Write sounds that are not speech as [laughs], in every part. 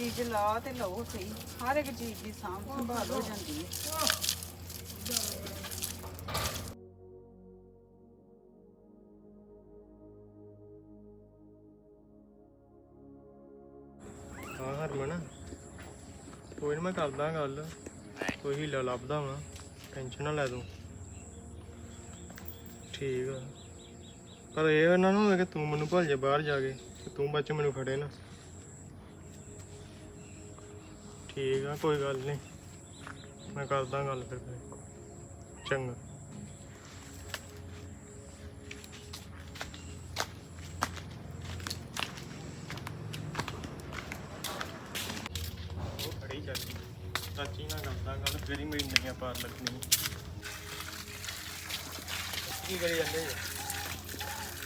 ਚੀਜ਼ ਲਾ ਤੇ ਲਓ ਸਹੀ। ਹਰ ਇੱਕ ਚੀਜ਼ ਦੀ ਸਾਂਭ ਸੰਭਾਲ ਹੋ ਜਾਂਦੀ ਹੈ। ਹਾਂ, ਹਰਮਨ। ਕੋਈ ਨੀ, ਮੈਂ ਕਰਦਾ ਗੱਲ। ਕੋਈ ਹੀਲਾ ਲੱਭਦਾ ਵਾਂ। ਟੈਨਸ਼ਨ ਨਾ ਲੈ ਤੂੰ। ਠੀਕ ਆ। ਪਰ ਇਹ ਨਾ ਨਾ ਕਿ ਤੂੰ ਮੈਨੂੰ ਭੁੱਲ ਜਾ ਬਾਹਰ ਜਾ ਕੇ, ਤੇ ਤੂੰ ਬੱਚ ਮੈਨੂੰ ਫੜੇ ਨਾ। ਠੀਕ ਆ ਕੋਈ ਗੱਲ ਨਹੀਂ ਮੈਂ ਕਰਦਾ ਗੱਲ ਫਿਰ ਫਿਰ। ਚੰਗਾ ਉਹ ਖੜੀ ਚੱਲ। ਚਾਚੀ ਨਾਲ ਕਰਦਾ ਗੱਲ ਫਿਰ ਹੀ ਮੇਰੀ ਨਈਆਂ ਪਾਰ ਲੱਗਣੀ ਕੀ ਕਰੀ ਜਾਂਦੇ ਜੀ?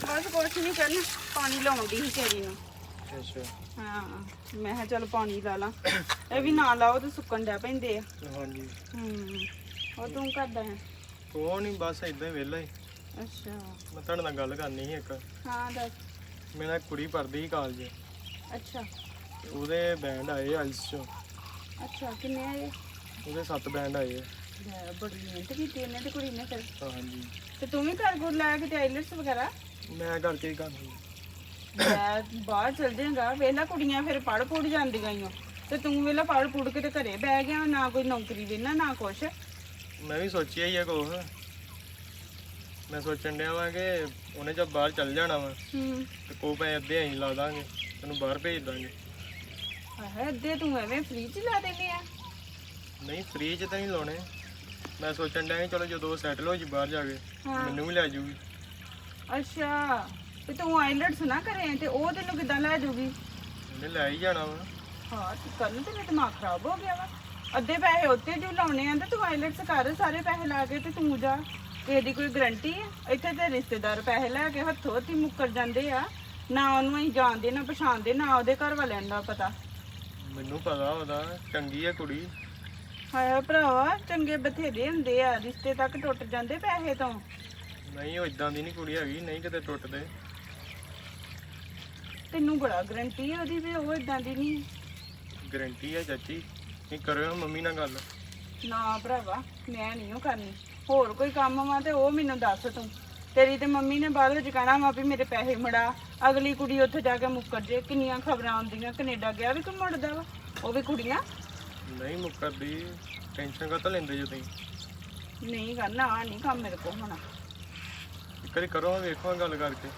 ਬਸ ਕੁਛ ਨਹੀਂ ਕਰਨਾ ਪਾਣੀ ਲਾਉਂਦੀ ਸੀ ਤੇਰੀ ਨੂੰ। ਅੱਛਾ। ਹਾਂ। ਮੈਂ ਕਿਹਾ ਚੱਲ ਪਾਣੀ ਲਾ ਲਾਂ। ਇਹ ਵੀ ਨਾ ਲਾਓ ਤੇ ਸੁੱਕਣ ਡੈ ਪੈਂਦੇ ਆ। ਹਾਂਜੀ। ਹੂੰ ਉਹ ਤੂੰ ਕਰਦਾ ਹੈ। ਉਹ ਨਹੀਂ ਬਸ ਇਦਾਂ ਹੀ ਵਿਹਲਾ ਹੀ। ਅੱਛਾ। ਮੈਂ ਤੁਹਾਡੇ ਨਾਲ ਗੱਲ ਕਰਨੀ ਸੀ ਇੱਕ। ਹਾਂ ਦੱਸ। ਮੇਰਾ ਕੁੜੀ ਪੜ੍ਹਦੀ ਸੀ ਕਾਲਜ ਅੱਛਾ। ਤੇ ਉਹਦੇ ਬੈਂਡ ਆਏ ਆਈਲਸ ਚੋਂ। ਅੱਛਾ ਕਿੰਨੇ ਆਏ? ਉਹਦੇ ਸੱਤ ਬੈਂਡ ਆਏ ਆ। ਲੈ, ਬੜੀ ਮਿਹਨਤ ਕੀਤੀ ਇਹਨੇ ਤੇ ਕੁੜੀ ਨੇ ਫਿਰ। ਹਾਂਜੀ। ਤੇ ਤੂੰ ਵੀ ਘਰ ਕੋਲ ਲੈ ਕੇ ਆਈਲਟਸ ਵਗੈਰਾ? ਮੈਂ ਕਰਕੇ ਹੀ ਕਰਨੀ ਮੈਂ ਬਾਹਰ ਚਲ ਜਾਏਗਾ ਵੇਲਾ ਕੁੜੀਆਂ ਫਿਰ ਪੜ ਪੁੜ ਜਾਂਦੀਆਂ ਈ ਓ। ਤੇ ਤੂੰ ਵੇਲਾ ਪੜ ਪੁੜ ਕੇ ਤੇ ਘਰੇ ਬਹਿ ਗਿਆ ਨਾ ਕੋਈ ਨੌਕਰੀ ਵੇਨਾ ਨਾ ਕੁਛ। ਮੈਂ ਵੀ ਸੋਚਿਆ ਹੀ ਆ ਕੁਛ। ਮੈਂ ਸੋਚਣ ਡਿਆ ਵਾਂ ਕਿ ਉਹਨੇ ਜਦ ਬਾਹਰ ਚੱਲ ਜਾਣਾ ਵਾ ਹੂੰ। ਤੇ ਕੋ ਪੈ ਅੱਧੇ ਅਸੀਂ ਲਾ ਦਾਂਗੇ ਤੈਨੂੰ ਬਾਹਰ ਭੇਜ ਦਾਂਗੇ। ਆਹ ਅੱਧੇ ਤੂੰ ਐਵੇਂ ਫ੍ਰੀ ਚ ਲਾ ਦੇਨੇ ਆ। ਨਹੀਂ ਫ੍ਰੀ ਚ ਤਾਂ ਨਹੀਂ ਲਾਉਣੇ। ਮੈਂ ਸੋਚਣ ਡਿਆ ਸੀ ਚਲੋ ਜਦੋਂ ਸੈਟਲ ਹੋ ਜੀ ਬਾਹਰ ਜਾ ਕੇ ਹਾਂ। ਮੈਨੂੰ ਵੀ ਲੈ ਜਾਊਗੀ। ਅੱਛਾ। ਤੇ ਤੂੰ ਆਈਲਟਸ ਨਾ ਕਰੇ ਤੇ ਉਹ ਤੈਨੂੰ ਕਿਦਾਂ ਲੈ ਜਾਊਗੀ? ਉਹਨੇ ਲੈ ਹੀ ਜਾਣਾ ਵਾ। ਹਾਂ ਤੇ ਕੱਲ ਤੇ ਮੇਰਾ ਦਿਮਾਗ ਖਰਾਬ ਹੋ ਗਿਆ ਵਾ। ਅੱਧੇ ਪੈਸੇ ਉੱਤੇ ਜੋ ਲਾਉਣੇ ਆ ਤੇ ਤੂੰ ਆਈਲਟਸ ਕਰ ਸਾਰੇ ਪੈਸੇ ਲਾ ਕੇ ਤੇ ਤੂੰ ਜਾ। ਤੇ ਇਹਦੀ ਕੋਈ ਗਰੰਟੀ ਆ? ਇੱਥੇ ਤੇ ਰਿਸ਼ਤੇਦਾਰ ਪੈਸੇ ਲੈ ਕੇ ਹੱਥੋਂ ਹੱਥੀ ਮੁੱਕਰ ਜਾਂਦੇ ਆ। ਨਾ ਉਹਨੂੰ ਅਸੀਂ ਜਾਣਦੇ ਨਾ ਪਛਾਣਦੇ ਨਾ ਉਹਦੇ ਘਰ ਵਾਲਿਆਂ ਦਾ ਪਤਾ। ਮੈਨੂੰ ਪਤਾ ਉਹਦਾ ਚੰਗੀ ਹੈ ਕੁੜੀ। ਹਾਏ ਭਰਾਵਾ ਚੰਗੇ ਬਥੇਰੇ ਹੁੰਦੇ ਆ। ਰਿਸ਼ਤੇ ਤੱਕ ਟੁੱਟ ਜਾਂਦੇ ਪੈਸੇ ਤੋਂ। ਨਹੀਂ ਉਹ ਇਦਾਂ ਦੀ ਨਹੀਂ ਕੁੜੀ ਹੈਗੀ ਨਹੀਂ ਕਿਤੇ ਟੁੱਟਦੇ। ਤੈਨੂੰ ਬੜਾ ਗਰੰਟੀ ਆ ਉਹਦੀ ਵੀ ਉਹ ਇਦਾਂ ਦੀ ਨਹੀਂ। ਗਰੰਟੀ ਹੈ ਚਾਚੀ ਨਹੀਂ ਕਰਿਓ ਮੰਮੀ ਨਾਲ ਗੱਲ। ਨਾ ਭਰਾਵਾ ਮੈਂ ਨਹੀਂ ਉਹ ਕਰਨੀ। ਹੋਰ ਕੋਈ ਕੰਮ ਵਾ ਤੇ ਉਹ ਮੈਨੂੰ ਦੱਸ ਤੂੰ। ਤੇਰੀ ਤੇ ਮੰਮੀ ਨੇ ਬਾਅਦ ਵਿੱਚ ਕਹਿਣਾ ਵਾ ਵੀ ਮੇਰੇ ਪੈਸੇ ਮੜਾ। ਅਗਲੀ ਕੁੜੀ ਉੱਥੇ ਜਾ ਕੇ ਮੁੱਕਰ ਜੇ ਕਿੰਨੀਆਂ ਖਬਰਾਂ ਆਉਂਦੀਆਂ ਕੈਨੇਡਾ ਗਿਆ ਵੀ ਤੂੰ ਮੁੜਦਾ ਵਾ। ਉਹ ਵੀ ਕੁੜੀਆਂ। ਨਹੀਂ ਮੁੱਕਰਦੀ ਟੈਨਸ਼ਨ ਕਾਹਤੋਂ ਲੈਂਦੇ ਜੋ ਤੁਸੀਂ? ਨਹੀਂ ਕਰਨਾ ਆ ਨਹੀਂ ਕੰਮ ਮੇਰੇ ਕੋਲ ਹੋਣਾ। ਇੱਕ ਵਾਰੀ ਕਰੋ ਵੇਖੋ ਗੱਲ ਕਰਕੇ।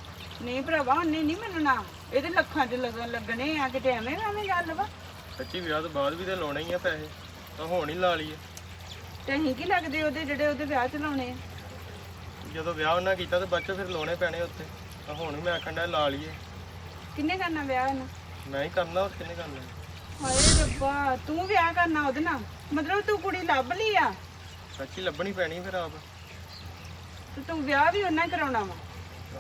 ਨਹੀਂ ਭਰਾਵਾ ਉਹਨੇ ਨਹੀਂ ਮੰਨਣਾ ਇਹਦੇ ਲੱਖਾਂ 'ਚ ਲੱਗਣ ਲੱਗਣੇ ਆ ਕਿਤੇ ਐਵੇਂ ਐਵੇਂ ਗੱਲ ਵਾ। ਸੱਚੀ ਵਿਆਹ ਤੋਂ ਬਾਅਦ ਵੀ ਤੇ ਲਾਉਣੇ ਹੀ ਆ ਪੈਸੇ ਤਾਂ ਹੁਣ ਹੀ ਲਾ ਲਈਏ। ਤੇ ਅਸੀਂ ਕੀ ਲੱਗਦੇ ਉਹਦੇ ਜਿਹੜੇ ਉਹਦੇ ਵਿਆਹ 'ਚ ਲਾਉਣੇ ਆ? ਜਦੋਂ ਵਿਆਹ ਉਹਨਾਂ ਕੀਤਾ ਤੇ ਬੱਚੇ ਫਿਰ ਲਾਉਣੇ ਪੈਣੇ ਉੱਥੇ ਤਾਂ ਹੁਣ ਵੀ ਮੈਂ ਆਖਣ ਡਿਆ ਲਾ ਲਈਏ। ਕਿੰਨੇ ਕਰਨਾ ਵਿਆਹ ਇਹਨੂੰ? ਮੈਂ ਹੀ ਕਰਨਾ ਹੋਰ ਕਿਹਨੇ ਕਰਨਾ? ਹਾਏ ਰੱਬਾ ਤੂੰ ਵਿਆਹ ਕਰਨਾ ਉਹਦੇ ਨਾਲ। ਮਤਲਬ ਤੂੰ ਕੁੜੀ ਲੱਭ ਲਈ ਆ? ਸੱਚੀ ਲੱਭਣੀ ਪੈਣੀ ਫਿਰ ਆਪ। ਤੇ ਤੂੰ ਵਿਆਹ ਵੀ ਉਹਨਾਂ ਹੀ ਕਰਾਉਣਾ ਵਾ।